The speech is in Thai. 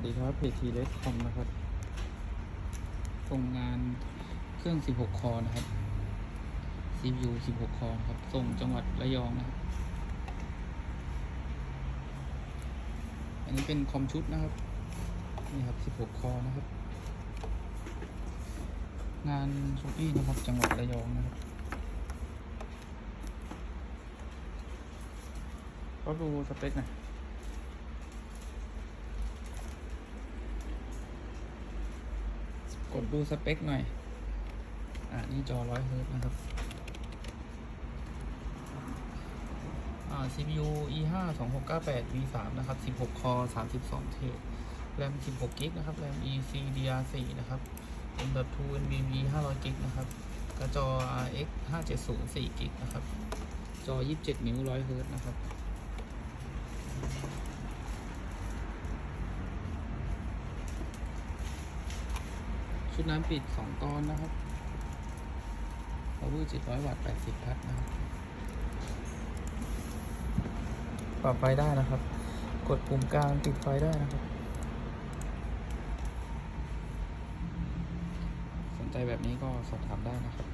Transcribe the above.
วัสดีครับเพจทีเล็กคอมนะครับส่งงานเครื่อง 16 คอนะครับ CPU 16 คอนะครับ ส่งจังหวัดระยองนะครับ อันนี้เป็นคอมชุดนะครับ นี่ครับ 16 คอนะครับ งานชุดนี้นะครับ จังหวัดระยองนะครับก็ดูสเปคหน่อย กดดูสเปคหน่อย อ่านี่จอร้อยเฮิร์ตนะครับ อ่า CPU E5 2698 V3 นะครับ 16 คอ 32 เทรดแรม 16 กิกนะครับ แรม ECDR4 นะครับ M.2 NVMe 500 กิกนะครับ กระจอ RX 570 4 กิกนะครับ จอ 27 นิ้ว 100 เฮิร์ตนะครับ ชุดน้ำปิด2ก้อนนะครับพาวเวอร์700 วัตต์ 80 พัทนะครับ ปรับไฟได้นะครับ กดปุ่มกลางปิดไฟได้นะครับ สนใจแบบนี้ก็สอบถามได้นะครับ